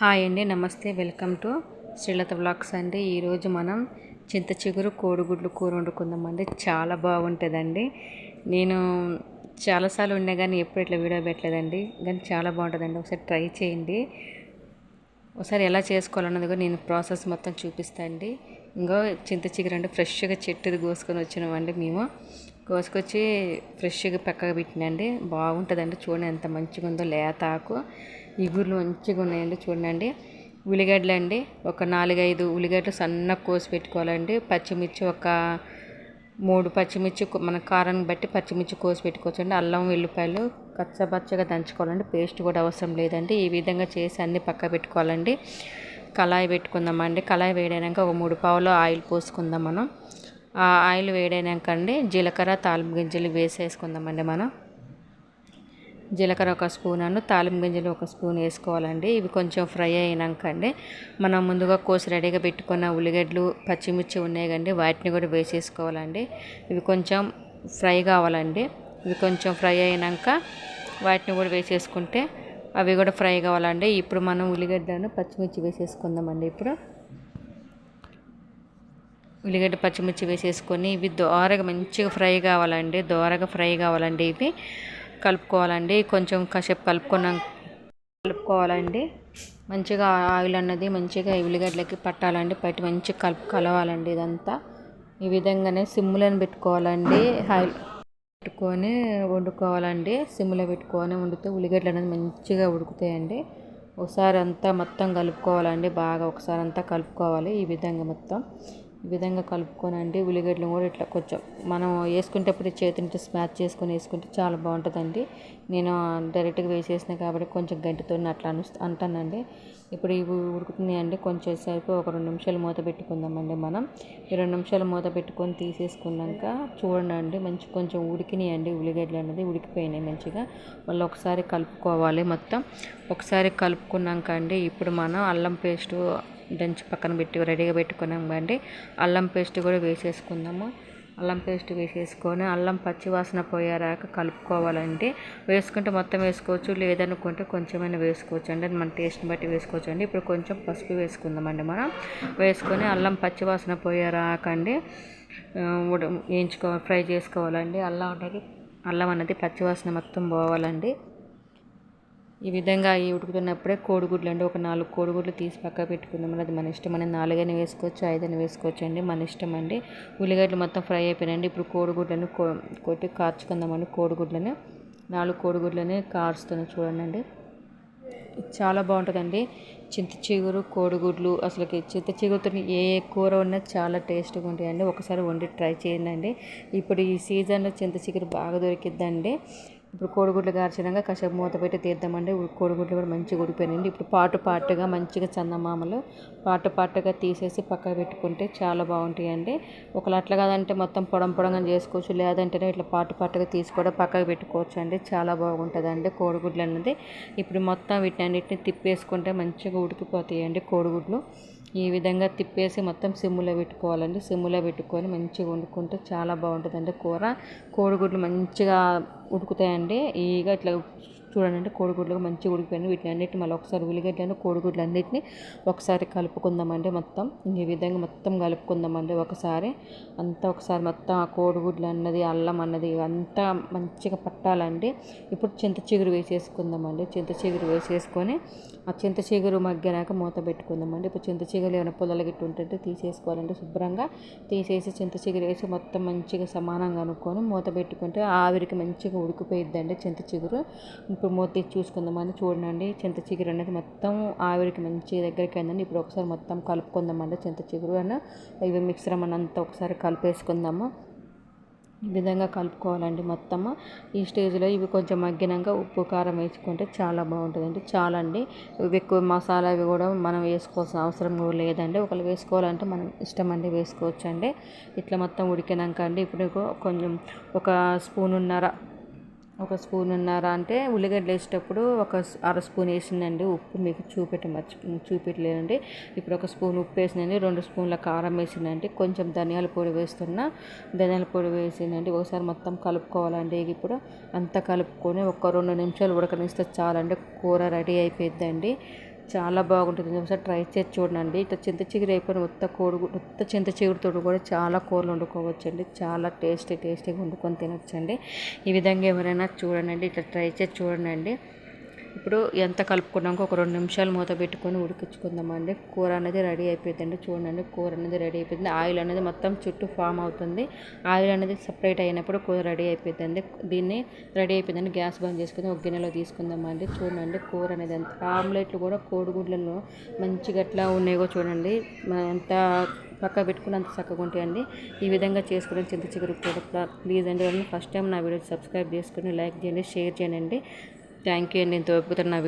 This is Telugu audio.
హాయ్ అండి నమస్తే వెల్కమ్ టు శ్రీలత బ్లాగ్స్ అండి. ఈరోజు మనం చింత చిగురు కోడిగుడ్లు కూర వండుకుందామండి. చాలా బాగుంటుందండి. నేను చాలాసార్లు ఉండే కానీ ఎప్పుడు ఇట్లా వీడియో పెట్టలేదండి. కానీ చాలా బాగుంటుందండి. ఒకసారి ట్రై చేయండి. ఒకసారి ఎలా చేసుకోవాలన్నది కూడా నేను ప్రాసెస్ మొత్తం చూపిస్తాను అండి ఇంకో చింత చిగురు అంటే ఫ్రెష్గా చెట్టుది కోసుకొని వచ్చినామండి మేము. కోసుకొచ్చి ఫ్రెష్గా పక్కగా పెట్టినండి. బాగుంటుందండి. చూడండి ఎంత మంచిగా ఉందో లేత ఆకు. ఇగుర్లు మంచిగా ఉన్నాయండి చూడండి. ఉల్లిగడ్డలు అండి ఒక నాలుగైదు ఉల్లిగడ్డలు సన్నగా కోసి పెట్టుకోవాలండి. పచ్చిమిర్చి ఒక మూడు పచ్చిమిర్చి మన కారాన్ని బట్టి పచ్చిమిర్చి కోసి పెట్టుకోవచ్చండి. అల్లం వెల్లిపాయలు కచ్చపచ్చగా దంచుకోవాలండి. పేస్ట్ కూడా అవసరం లేదండి. ఈ విధంగా చేసి అన్ని పక్క పెట్టుకోవాలండి. కళాయి పెట్టుకుందామండి. కళాయి వేడైనాక ఒక మూడు పావులు ఆయిల్ పోసుకుందాం మనం. ఆ ఆయిల్ వేడైనాక అండి జీలకర్ర తాలింపు గింజలు వేసేసుకుందామండి మనం. జీలకర్ర ఒక స్పూన్ అను తాలింపు గింజలు ఒక స్పూన్ వేసుకోవాలండి. ఇవి కొంచెం ఫ్రై అయినాక అండి మనం ముందుగా కోసి రెడీగా పెట్టుకున్న ఉల్లిగడ్డలు పచ్చిమిర్చి ఉన్నాయి కండి వాటిని కూడా వేసేసుకోవాలండి. ఇవి కొంచెం ఫ్రై కావాలండి. ఇవి కొంచెం ఫ్రై అయినాక వాటిని కూడా వేసేసుకుంటే అవి కూడా ఫ్రై కావాలండి. ఇప్పుడు మనం ఉల్లిగడ్డను పచ్చిమిర్చి వేసేసుకుందామండి ఇప్పుడు. ఉల్లిగడ్డ పచ్చిమిర్చి వేసేసుకొని ఇవి దోరగా మంచిగా ఫ్రై కావాలండి. దోరగా ఫ్రై కావాలండి ఇవి. కలుపుకోవాలండి. కొంచెం కాసేపు కలుపుకున్నాం. కలుపుకోవాలండి. మంచిగా ఆయిల్ అన్నది మంచిగా ఈ ఉల్లిగడ్డలకి పట్టాలండి. బయట మంచిగా కలుపు కలవాలండి ఇదంతా. ఈ విధంగానే సిమ్లను పెట్టుకోవాలండి. ఆయిల్ పెట్టుకొని వండుకోవాలండి. సిమ్లో పెట్టుకొని వండితే ఉల్లిగడ్డలు అనేది మంచిగా ఉడుకుతాయండి. ఒకసారి అంతా మొత్తం కలుపుకోవాలండి. బాగా ఒకసారి అంతా కలుపుకోవాలి ఈ విధంగా మొత్తం. ఈ విధంగా కలుపుకోనండి ఉల్లిగడ్డలు కూడా ఇట్లా కొంచెం మనం వేసుకునేటప్పుడు చేతిని స్మాచ్ చేసుకొని వేసుకుంటే చాలా బాగుంటుందండి. నేను డైరెక్ట్గా వేసేసిన కాబట్టి కొంచెం గంటతో అట్లా అను అంటానండి. ఇప్పుడు ఇవి ఉడుకుతున్నాయండి. కొంచెం సేపు ఒక రెండు నిమిషాలు మూత పెట్టుకుందామండి మనం. ఈ రెండు నిమిషాలు మూత పెట్టుకొని తీసేసుకున్నాక చూడండి మంచి కొంచెం ఉడికినాయండి ఉల్లిగడ్డలు అనేది ఉడికిపోయినాయి మంచిగా. మళ్ళీ ఒకసారి కలుపుకోవాలి మొత్తం. ఒకసారి కలుపుకున్నాక అండి ఇప్పుడు మనం అల్లం పేస్టు దంచి పక్కన పెట్టి రెడీగా పెట్టుకున్నాం అండి అల్లం పేస్ట్ కూడా వేసేసుకుందాము. అల్లం పేస్ట్ వేసేసుకొని అల్లం పచ్చి వాసన పోయేరాక కలుపుకోవాలండి. వేసుకుంటే మొత్తం వేసుకోవచ్చు లేదనుకుంటే కొంచెమైనా వేసుకోవచ్చు అండి. మన టేస్ట్ని బట్టి వేసుకోవచ్చు అండి. ఇప్పుడు కొంచెం పసుపు వేసుకుందామండి మనం. వేసుకొని అల్లం పచ్చి వాసన పోయేరాక అండి. ఉడ వేయించుకో ఫ్రై చేసుకోవాలండి. అల్లం అనేది అల్లం అనేది పచ్చివాసన మొత్తం పోవాలండి. ఈ విధంగా ఈ ఉడుకుతున్నప్పుడే కోడిగుడ్లు అండి ఒక నాలుగు కోడిగుడ్లు తీసి పక్క పెట్టుకుందాం అది మన ఇష్టం అండి. నాలుగైనా వేసుకోవచ్చు ఐదైనా వేసుకోవచ్చు అండి మన ఇష్టం అండి. ఉల్లిగడ్డలు మొత్తం ఫ్రై అయిపోయినాయండి. ఇప్పుడు కోడిగుడ్లను కొట్టి కార్చుకుందామండి కోడిగుడ్లని నాలుగు కోడిగుడ్లని కారుస్తున్నాయి చూడండి చాలా బాగుంటుందండి. చింత చిగురు కోడిగుడ్లు అసలుకి చింత చిగురుతో ఏ కూర ఉన్నా చాలా టేస్ట్గా ఉంటాయండి. ఒకసారి వండి ట్రై చేయండి ఇప్పుడు ఈ సీజన్లో చింత చిగురు బాగా దొరికిద్దండి. ఇప్పుడు కోడిగుడ్లు గార్చినాక కాసేపు మూత పెట్టి తీద్దామండి. కోడిగుడ్లు కూడా మంచిగా ఉడిపోయినాయండి ఇప్పుడు పాటు పాటుగా మంచిగా చందమామలు పాటు పాటుగా తీసేసి పక్కకు పెట్టుకుంటే చాలా బాగుంటాయండి. ఒకళ్ళు అట్లా కాదంటే మొత్తం పొడం పొడంగా చేసుకోవచ్చు. లేదంటేనే ఇట్లా పాటు పాటుగా తీసి కూడా పక్కకు పెట్టుకోవచ్చు అండి చాలా బాగుంటుందండి కోడిగుడ్లు అన్నది ఇప్పుడు మొత్తం వీటిని అన్నిటిని తిప్పేసుకుంటే మంచిగా ఉడికిపోతాయండి కోడిగుడ్లు. ఈ విధంగా తిప్పేసి మొత్తం సిమ్ములో పెట్టుకోవాలండి. సిమ్ములో పెట్టుకొని మంచిగా వండుకుంటే చాలా బాగుంటుందండి కూర. కోడిగుడ్లు మంచిగా ఉడుకుతాయండి. ఈగా ఇట్లా చూడండి కోడిగుడ్లు మంచిగా ఉడికిపోయినాయి. వీటిని అన్నిటిని మళ్ళీ ఒకసారి ఉల్లిగడ్డలను కోడిగుడ్లు అన్నిటిని ఒకసారి కలుపుకుందామండి మొత్తం. ఈ విధంగా మొత్తం కలుపుకుందామండి ఒకసారి. అంతా ఒకసారి మొత్తం ఆ కోడిగుడ్లు అన్నది అల్లం అన్నది అంతా మంచిగా పట్టాలండి. ఇప్పుడు చింత చిగురు వేసేసుకుందామండి. చింత చిగురు వేసేసుకొని ఆ చింత చిగురు మగ్గినాక మూత పెట్టుకుందామండి. ఇప్పుడు చింత చిగురు ఏమైనా పొదలు గిట్టు ఉంటుంటే తీసేసుకోవాలండి శుభ్రంగా. తీసేసి చింత చిగురు వేసి మొత్తం మంచిగా సమానంగా అనుకొని మూత పెట్టుకుంటే ఆవిరికి మంచిగా ఉడికిపోయిద్దండి చింత చిగురు. ఇప్పుడు మూత తీసి చూసుకుందామని చూడండి. చింత చిగురు అనేది మొత్తం ఆవిరికి మంచి దగ్గరికి అయిందండి. ఇప్పుడు ఒకసారి మొత్తం కలుపుకుందామండి చింత చిగురు అని ఇవి మిక్సర్ అంతా ఒకసారి కలిపేసుకుందాము. ఈ విధంగా కలుపుకోవాలండి మొత్తము. ఈ స్టేజ్లో ఇవి కొంచెం మగ్గినాక ఉప్పు కారం వేసుకుంటే చాలా బాగుంటుందండి. చాలా అండి ఇవి ఎక్కువ మసాలా అవి కూడా మనం వేసుకోవాల్సిన అవసరం కూడా లేదండి. ఒకళ్ళు వేసుకోవాలంటే మనం ఇష్టం అండి వేసుకోవచ్చు అండి ఇట్లా మొత్తం ఉడికినాక అండి. ఇప్పుడు కొంచెం ఒక స్పూన్ ఉన్నర ఒక స్పూన్ ఉన్నారా అంటే ఉల్లిగడ్డలు వేసేటప్పుడు ఒక అర స్పూన్ వేసిందండి ఉప్పు మీకు చూపెట్ట మర్చి చూపెట్టలేదండి. ఇప్పుడు ఒక స్పూన్ ఉప్పు వేసిందండి రెండు స్పూన్ల కారం వేసిందండి కొంచెం ధనియాల పొడి వేస్తున్నా ధనియాల పొడి వేసిందండి. ఒకసారి మొత్తం కలుపుకోవాలండి ఇప్పుడు. అంతా కలుపుకొని ఒక రెండు నిమిషాలు ఉడకనిస్తే చాలండి కూర రెడీ అయిపోయిద్దండి. చాలా బాగుంటుంది. ఒకసారి ట్రై చేసి చూడండి. ఇట్లా చింత చిగురు అయిపోయిన ఉత్త కోడి ఉత్త చింత చిగురుతో కూడా చాలా కూరలు వండుకోవచ్చండి. చాలా టేస్టీ టేస్టీగా వండుకొని తినొచ్చండి. ఈ విధంగా ఎవరైనా చూడండి ఇట్లా ట్రై చేసి చూడండి. ఇప్పుడు ఎంత కలుపుకున్నాక ఒక రెండు నిమిషాలు మూత పెట్టుకొని ఉడికించుకుందామండి. కూర అనేది రెడీ అయిపోయిందండి. చూడండి కూర అనేది రెడీ అయిపోయింది. ఆయిల్ అనేది మొత్తం చుట్టూ ఫామ్ అవుతుంది. ఆయిల్ అనేది సపరేట్ అయినప్పుడు కూర రెడీ అయిపోయిందండి. దీన్ని రెడీ అయిపోయిందండి. గ్యాస్ బంద్ చేసుకుని ఒక గిన్నెలో తీసుకుందామండి. చూడండి కూర అనేది ఎంత ఆమ్లెట్లు కూడా కోడిగుడ్లలో మంచిగా ఎట్లా ఉన్నాయో చూడండి. ఎంత పక్క పెట్టుకుని అంత చక్కగా ఉంటాయండి. ఈ విధంగా చేసుకుని చింత చిగురు కూడా. ప్లీజ్ అండి ఫస్ట్ టైం నా వీడియో సబ్స్క్రైబ్ చేసుకుని లైక్ చేయండి షేర్ చేయండి. థ్యాంక్ యూ అండి. ఇంత నా